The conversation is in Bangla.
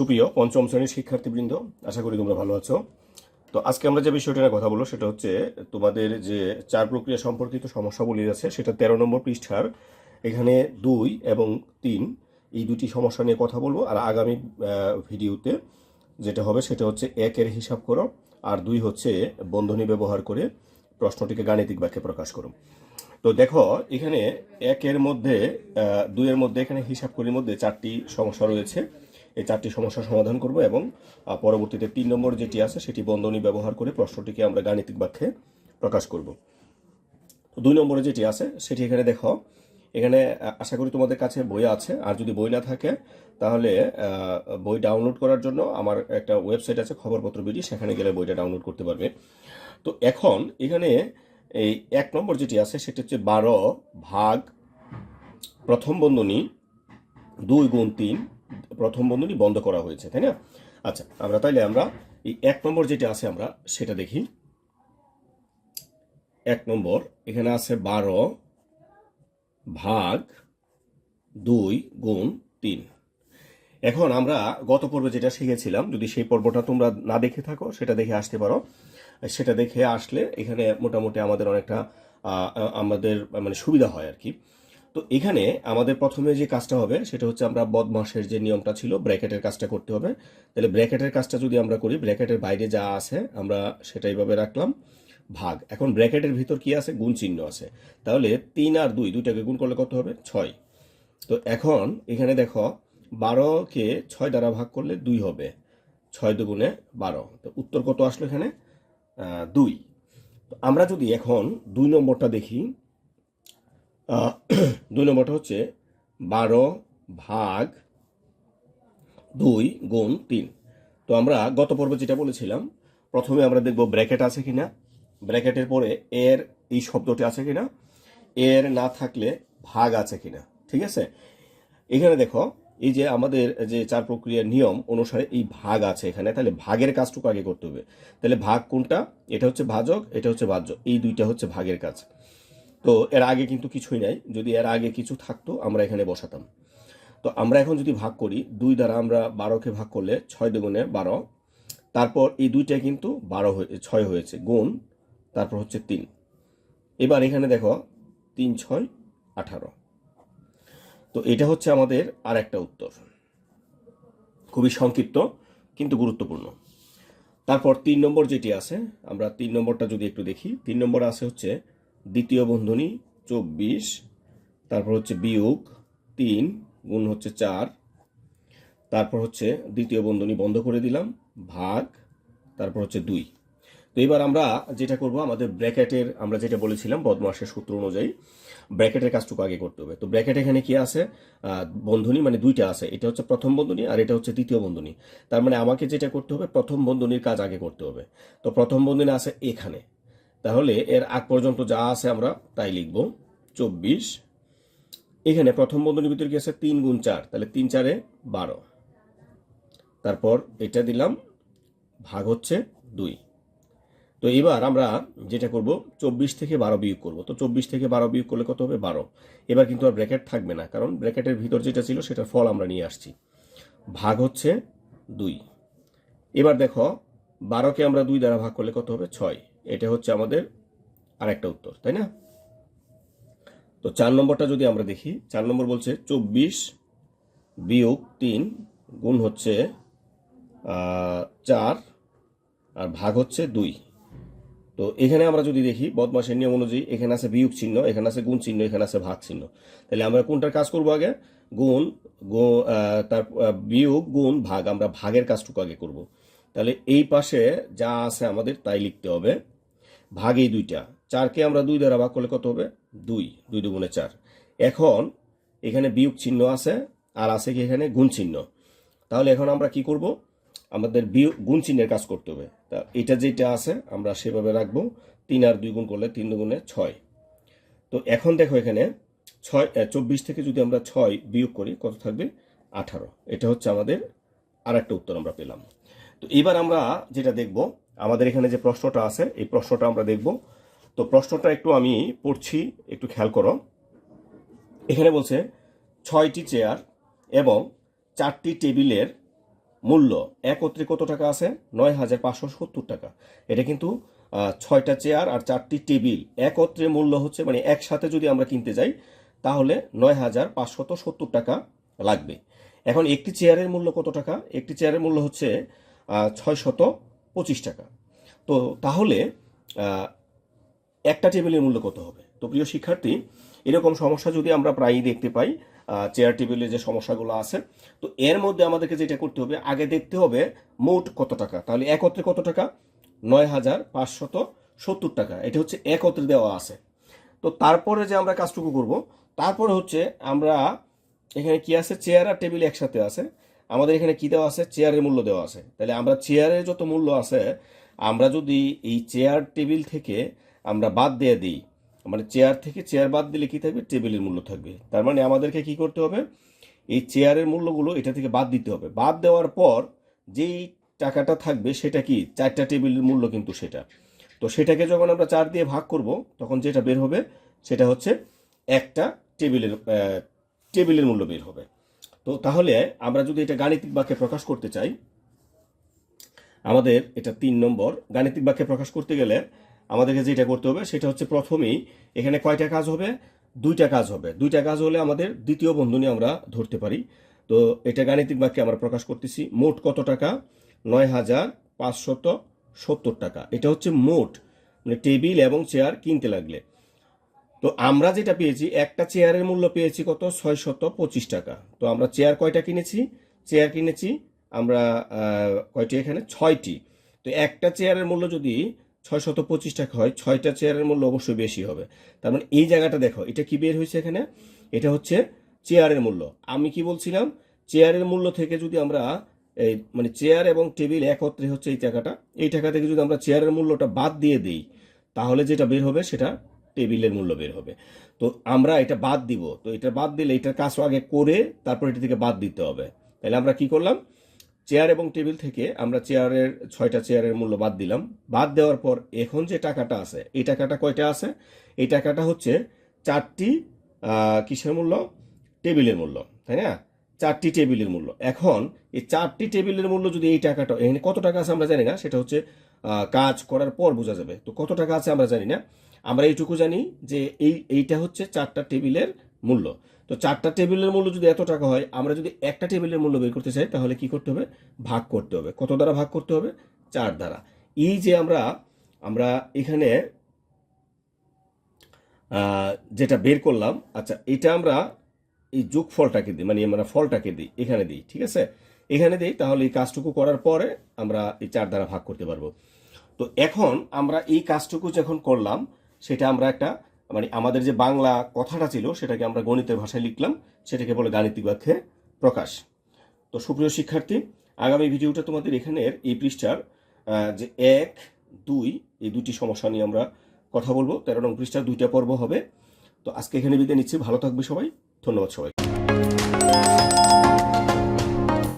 সুপ্রিয় পঞ্চম শ্রেণির শিক্ষার্থীবৃন্দ, আশা করি তোমরা ভালো আছো। তো আজকে আমরা যে বিষয়টা নিয়ে কথা বলব সেটা হচ্ছে তোমাদের যে চার প্রক্রিয়া সম্পর্কিত সমস্যাগুলি আছে, সেটা তেরো নম্বর পৃষ্ঠার এখানে দুই এবং তিন, এই দুটি সমস্যা নিয়ে কথা বলব। আর আগামী ভিডিওতে যেটা হবে সেটা হচ্ছে একের হিসাব করো, আর দুই হচ্ছে বন্ধনী ব্যবহার করে প্রশ্নটিকে গাণিতিক বাক্যে প্রকাশ করো। তো দেখো, এখানে একের মধ্যে দুইয়ের মধ্যে, এখানে হিসাব করির মধ্যে চারটি সমস্যা রয়েছে। এই চারটি সমস্যার সমাধান করব এবং পরবর্তীতে তিন নম্বর যেটি আছে সেটি বন্ধনী ব্যবহার করে প্রশ্নটিকে আমরা গাণিতিক বাক্যে প্রকাশ করব। দুই নম্বরে যেটি আছে সেটি এখানে দেখো, এখানে আশা করি তোমাদের কাছে বই আছে। আর যদি বই না থাকে, তাহলে বই ডাউনলোড করার জন্য আমার একটা ওয়েবসাইট আছে, খবরপত্র বিডি, সেখানে গেলে বইটা ডাউনলোড করতে পারবে। তো এখন এখানে এই এক নম্বর যেটি আছে সেটি হচ্ছে বারো ভাগ প্রথম বন্ধনী দুই গুণ তিন প্রথম বন্ধনী বন্ধ করা হয়েছে, তাই না? আচ্ছা আমরা তাইলে আমরা এই এক নম্বর যেটা আছে আমরা সেটা দেখি। এক নম্বর, এখানে আছে বারো ভাগ দুই গুণ তিন। এখন আমরা গত পর্বে যেটা শিখেছিলাম, যদি সেই পর্বটা তোমরা না দেখে থাকো, সেটা দেখে আসতে পারো। সেটা দেখে আসলে এখানে মোটামুটি আমাদের অনেকটা আমাদের মানে সুবিধা হয় আর কি। তো এখানে আমাদের প্রথমে যে কাজটা হবে, সেটা হচ্ছে আমরা বদমাসের যে নিয়মটা ছিল, ব্র্যাকেটের কাজটা করতে হবে। তাহলে ব্র্যাকেটের কাজটা যদি আমরা করি, ব্র্যাকেটের বাইরে যা আছে, আমরা সেটা এইভাবে রাখলাম। ভাগ। এখন ব্র্যাকেটের ভিতর কি আছে? গুণ চিহ্ন আছে। তাহলে তিন আর দুই, দুইটাকে গুণ করলে কত হবে? ছয়। তো এখন এখানে দেখো বারোকে ছয় দ্বারা ভাগ করলে দুই হবে। ছয় দুগুণে বারো। তো উত্তর কত আসলো এখানে? দুই। তো আমরা যদি এখন দুই নম্বরটা দেখি দুই নম্বরটা হচ্ছে বারো ভাগ দুই গুণ তিন। তো আমরা গত পর্বে যেটা বলেছিলাম, প্রথমে আমরা দেখব ব্র্যাকেট আছে কিনা। ব্র্যাকেটের পরে এর এই শব্দটি আছে কিনা, এর না থাকলে ভাগ আছে কিনা, ঠিক আছে? এখানে দেখো, এই যে আমাদের যে চার প্রক্রিয়ার নিয়ম অনুসারে এই ভাগ আছে এখানে, তাহলে ভাগের কাজটুকু আগে করতে হবে। তাহলে ভাগ কোনটা? এটা হচ্ছে ভাজক, এটা হচ্ছে বাহ্য, এই দুইটা হচ্ছে ভাগের কাজ। তো এর আগে কিন্তু কিছুই নাই। যদি এর আগে কিছু থাকতো, আমরা এখানে বসাতাম। তো আমরা এখন যদি ভাগ করি, দুই দ্বারা আমরা বারোকে ভাগ করলে ছয় দুগুণে বারো। তারপর এই দুইটা কিন্তু বারো হয়ে, ছয় হয়েছে, গুণ, তারপর হচ্ছে তিন। এবার এখানে দেখো, তিন, ছয়, আঠারো। তো এটা হচ্ছে আমাদের আর একটা উত্তর। খুবই সংক্ষিপ্ত, কিন্তু গুরুত্বপূর্ণ। তারপর তিন নম্বর যেটি আছে, আমরা তিন নম্বরটা যদি একটু দেখি, তিন নম্বর আছে হচ্ছে দ্বিতীয় বন্ধনী চব্বিশ, তারপর হচ্ছে বিয়োগ তিন, গুণ হচ্ছে চার। তারপর হচ্ছে দ্বিতীয় বন্ধনী বন্ধ করে দিলাম, ভাগ, তারপর হচ্ছে দুই। তো এবার আমরা যেটা করব, আমাদের ব্র্যাকেটের, আমরা যেটা বলেছিলাম বদমাসের সূত্র অনুযায়ী, ব্র্যাকেটের কাজটুকু আগে করতে হবে। তো ব্র্যাকেট এখানে কি আছে? বন্ধনী মানে দুইটা আছে। এটা হচ্ছে প্রথম বন্ধনী আর এটা হচ্ছে দ্বিতীয় বন্ধনী। তার মানে আমাকে যেটা করতে হবে, প্রথম বন্ধনীর কাজ আগে করতে হবে। তো প্রথম বন্ধনী আছে এখানে। তাহলে এর আগ পর্যন্ত যা আছে আমরা তাই লিখব। চব্বিশ। এখানে প্রথম বন্ধনীর ভিতরে কি আছে? তিন গুণ চার। তাহলে তিন চারে বারো। তারপর এটা দিলাম, ভাগ হচ্ছে দুই। তো এবার আমরা যেটা করব, চব্বিশ থেকে বারো বিয়োগ করব। তো চব্বিশ থেকে বারো বিয়োগ করলে কত হবে? বারো। এবার কিন্তু আর ব্র্যাকেট থাকবে না, কারণ ব্র্যাকেটের ভিতর যেটা ছিল সেটার ফল আমরা নিয়ে আসছি। ভাগ হচ্ছে দুই। এবার দেখো, বারোকে আমরা দুই দ্বারা ভাগ করলে কত হবে? ছয়। এটা হচ্ছে আমাদের আরেকটা উত্তর, তাই না? তো চার নম্বরটা যদি আমরা দেখি, চার নম্বর বলছে চব্বিশ বিয়োগ তিন গুণ হচ্ছে চার আর ভাগ হচ্ছে দুই। তো এখানে আমরা যদি দেখি, বদমাসের নিয়ম অনুযায়ী এখানে আছে বিয়োগ চিহ্ন, এখানে আছে গুণ চিহ্ন, এখানে আছে ভাগ চিহ্ন। তাহলে আমরা কোনটার কাজ করব আগে? গুণ তার বিয়োগ, গুণ, ভাগ, আমরা ভাগের কাজটুকু আগে করব। তাহলে এই পাশে যা আছে আমাদের তাই লিখতে হবে। ভাগ এই দুইটা। চারকে আমরা দুই দ্বারা ভাগ করলে কত হবে? দুই দুই দুগুণে চার। এখন এখানে বিয়োগ চিহ্ন আছে, আর আছে কি এখানে? গুণ চিহ্ন। তাহলে এখন আমরা কি করব? আমাদের বিয়োগ, গুণ চিহ্নের কাজ করতে হবে। তা এটা যেটা আছে, আমরা সেভাবে রাখব। তিন আর দুই গুণ করলে তিন দুগুণে ছয়। তো এখন দেখো এখানে ছয় চব্বিশ থেকে যদি আমরা ছয় বিয়োগ করি, কত থাকবে? আঠারো। এটা হচ্ছে আমাদের আর একটা উত্তর আমরা পেলাম। তো এবার আমরা যেটা দেখব আমাদের এখানে যে প্রশ্নটা আছে, এই প্রশ্নটা আমরা দেখব। তো প্রশ্নটা একটু আমি পড়ছি, একটু খেয়াল করো। এখানে বলছে, ছয়টি চেয়ার এবং চারটি টেবিলের মূল্য একত্রে কত টাকা আছে? নয় হাজার পাঁচশো সত্তর টাকা। এটা কিন্তু ছয়টা চেয়ার আর চারটি টেবিল একত্রে মূল্য হচ্ছে মানে একসাথে যদি আমরা কিনতে যাই, তাহলে নয় হাজার পাঁচশত সত্তর টাকা লাগবে। এখন একটি চেয়ারের মূল্য কত টাকা? একটি চেয়ারের মূল্য হচ্ছে ছয় শত পঁচিশ টাকা। তো তাহলে একটা টেবিলের মূল্য কত হবে? তো প্রিয় শিক্ষার্থী, এরকম সমস্যা যদি আমরা প্রায়ই দেখতে পাই চেয়ার টেবিলে যে সমস্যাগুলো আছে, তো এর মধ্যে আমাদেরকে যেটা করতে হবে, আগে দেখতে হবে মোট কত টাকা। তাহলে একত্রে কত টাকা? নয় হাজার পাঁচশত সত্তর টাকা। এটা হচ্ছে একত্রে দেওয়া আছে। তো তারপরে যে আমরা কাজটুকু করব, তারপরে হচ্ছে আমরা এখানে কি আছে? চেয়ার আর টেবিল একসাথে আছে। আমাদের এখানে কি দেওয়া আছে? চেয়ারের মূল্য দেওয়া আছে। তাহলে আমরা চেয়ারের যত মূল্য আছে, আমরা যদি এই চেয়ার টেবিল থেকে আমরা বাদ দিয়ে দিই মানে চেয়ার থেকে চেয়ার বাদ দিলে কি থাকবে? টেবিলের মূল্য থাকবে। তার মানে আমাদেরকে কি করতে হবে? এই চেয়ারের মূল্যগুলো এটা থেকে বাদ দিতে হবে। বাদ দেওয়ার পর যেই টাকাটা থাকবে সেটা কি? চারটা টেবিলের মূল্য কিন্তু সেটা। তো সেটাকে যখন আমরা চার দিয়ে ভাগ করব, তখন যেটা বের হবে সেটা হচ্ছে একটা টেবিলের টেবিলের মূল্য বের হবে। তো তাহলে আমরা যদি এটা গাণিতিক বাক্যে প্রকাশ করতে চাই, আমাদের এটা তিন নম্বর, গাণিতিক বাক্যে প্রকাশ করতে গেলে আমাদেরকে যেটা করতে হবে সেটা হচ্ছে প্রথমেই এখানে কয়টা কাজ হবে? দুইটা কাজ হবে। দুইটা কাজ হলে আমাদের দ্বিতীয় বন্ধনী আমরা ধরতে পারি। তো এটা গাণিতিক বাক্যে আমরা প্রকাশ করতেছি, মোট কত টাকা? নয় হাজার পাঁচশত সত্তর টাকা। এটা হচ্ছে মোট মানে টেবিল এবং চেয়ার কিনতে লাগলে। তো আমরা যেটা পেয়েছি, একটা চেয়ারের মূল্য পেয়েছি কত? ছয় শত পঁচিশ টাকা। তো আমরা চেয়ার কয়টা কিনেছি? চেয়ার কিনেছি আমরা কয়টি এখানে? ছয়টি। তো একটা চেয়ারের মূল্য যদি ছয় শত পঁচিশ টাকা হয়, ছয়টা চেয়ারের মূল্য অবশ্যই বেশি হবে। তার মানে এই জায়গাটা দেখো, এটা কি বের হয়েছে এখানে? এটা হচ্ছে চেয়ারের মূল্য। আমি কি বলছিলাম? চেয়ারের মূল্য থেকে যদি আমরা এই মানে চেয়ার এবং টেবিল একত্রে হচ্ছে এই টাকাটা, এই টাকা থেকে যদি আমরা চেয়ারের মূল্যটা বাদ দিয়ে দিই, তাহলে যেটা বের হবে সেটা টেবিলের মূল্য বের হবে। তো আমরা এটা বাদ দিব। তো এটা বাদ দিলে এটার কাজ আগে করে তারপর এটা থেকে বাদ দিতে হবে। তাহলে আমরা কি করলাম? চেয়ার এবং টেবিল থেকে আমরা চেয়ারের ছয়টা চেয়ারের মূল্য বাদ দিলাম। বাদ দেওয়ার পর এখন যে টাকাটা আছে, এই টাকাটা কয়টা আছে? এই টাকাটা হচ্ছে চারটি কিসের মূল্য? টেবিলের মূল্য, তাই না? চারটি টেবিলের মূল্য। এখন এই চারটি টেবিলের মূল্য যদি এই টাকাটা, এখানে কত টাকা আছে আমরা জানি না, সেটা হচ্ছে কাজ করার পর বোঝা যাবে। তো কত টাকা আছে আমরা জানি না। আমরা এইটুকু জানি যে এই, এইটা হচ্ছে চারটা টেবিলের মূল্য। তো চারটা টেবিলের মূল্য যদি এত টাকা হয়, আমরা যদি একটা টেবিলের মূল্য বের করতে চাই, তাহলে কি করতে হবে? ভাগ করতে হবে। কত দ্বারা ভাগ করতে হবে? চার দ্বারা। এই যে আমরা আমরা এখানে যেটা বের করলাম আচ্ছা এটা আমরা এই যোগ ফলটাকে দিই মানে আমরা ফলটাকে দিই, এখানে দিই, ঠিক আছে? এখানে দিই, তাহলে এই কাজটুকু করার পরে আমরা এই চার দ্বারা ভাগ করতে পারব। তো এখন আমরা এই কাজটুকু যখন করলাম সেটা আমরা একটা মানে আমাদের যে বাংলা কথাটা ছিল, সেটাকে আমরা গণিতের ভাষায় লিখলাম, সেটাকে বলে গাণিতিক বাক্যে প্রকাশ। তো সুপ্রিয় শিক্ষার্থী, আগামী ভিডিওটা তোমাদের এখানের এই পৃষ্ঠার যে এক, দুই, এই দুটি সমস্যা নিয়ে আমরা কথা বলব। তেরো নং পৃষ্ঠার দুইটা পর্ব হবে। তো আজকে এখানে বিদায় নিচ্ছি। ভালো থাকবে সবাই। ধন্যবাদ সবাই